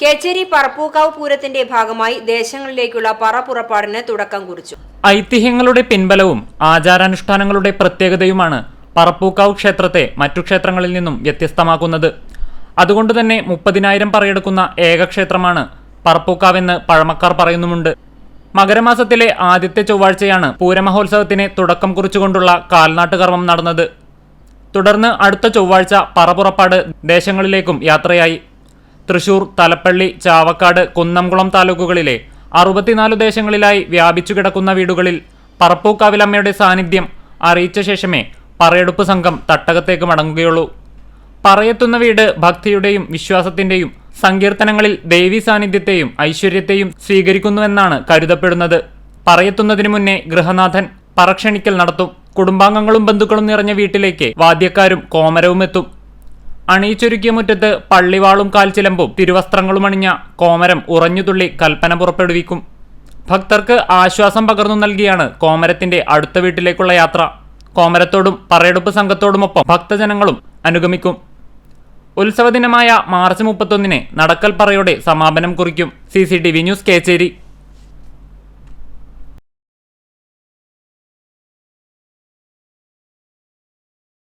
കേച്ചേരി പറപ്പൂക്കാവ് പൂരത്തിന്റെ ഭാഗമായി ദേശങ്ങളിലേക്കുള്ള പറ പുറപ്പാടിന് തുടക്കം കുറിച്ചു. ഐതിഹ്യങ്ങളുടെ പിൻബലവും ആചാരാനുഷ്ഠാനങ്ങളുടെ പ്രത്യേകതയുമാണ് പറപ്പൂക്കാവ് ക്ഷേത്രത്തെ മറ്റു ക്ഷേത്രങ്ങളിൽ നിന്നും വ്യത്യസ്തമാക്കുന്നത്. അതുകൊണ്ട് തന്നെ മുപ്പതിനായിരം പറയെടുക്കുന്ന ഏക ക്ഷേത്രമാണ് പറപ്പൂക്കാവെന്ന് പഴമക്കാർ പറയുന്നുമുണ്ട്. മകരമാസത്തിലെ ആദ്യത്തെ ചൊവ്വാഴ്ചയാണ് പൂരമഹോത്സവത്തിന് തുടക്കം കുറിച്ചുകൊണ്ടുള്ള കാൽനാട്ടുകർമ്മം നടന്നത്. തുടർന്ന് അടുത്ത ചൊവ്വാഴ്ച പറപുറപ്പാട് ദേശങ്ങളിലേക്കും യാത്രയായി. തൃശൂർ തലപ്പള്ളി ചാവക്കാട് കുന്നംകുളം താലൂക്കുകളിലെ അറുപത്തിനാല് ദേശങ്ങളിലായി വ്യാപിച്ചു കിടക്കുന്ന വീടുകളിൽ പറപ്പൂക്കാവിലമ്മയുടെ സാന്നിധ്യം അറിയിച്ച ശേഷമേ പറയെടുപ്പ് സംഘം തട്ടകത്തേക്ക് മടങ്ങുകയുള്ളൂ. പറയെത്തുന്ന വീട് ഭക്തിയുടെയും വിശ്വാസത്തിന്റെയും സങ്കീർത്തനങ്ങളിൽ ദേവി സാന്നിധ്യത്തെയും ഐശ്വര്യത്തെയും സ്വീകരിക്കുന്നുവെന്നാണ് കരുതപ്പെടുന്നത്. പറയെത്തുന്നതിനു മുന്നേ ഗൃഹനാഥൻ പറക്ഷണിക്കൽ നടത്തും. കുടുംബാംഗങ്ങളും ബന്ധുക്കളും നിറഞ്ഞ വീട്ടിലേക്ക് വാദ്യക്കാരും കോമരവും എത്തും അണിയിച്ചൊരുക്കിയ മുറ്റത്ത് പള്ളിവാളും കാൽച്ചിലമ്പും തിരുവസ്ത്രങ്ങളും അണിഞ്ഞ കോമരം ഉറഞ്ഞുതുള്ളി കൽപ്പന പുറപ്പെടുവിക്കും. ഭക്തർക്ക് ആശ്വാസം പകർന്നു നൽകിയാണ് കോമരത്തിന്റെ അടുത്ത വീട്ടിലേക്കുള്ള യാത്ര. കോമരത്തോടും പറയെടുപ്പ് സംഘത്തോടുമൊപ്പം ഭക്തജനങ്ങളും അനുഗമിക്കും. ഉത്സവദിനമായ മാർച്ച് മുപ്പത്തൊന്നിന് നടക്കൽ പറയോടെ സമാപനം കുറിക്കും. C C T V news Kechery.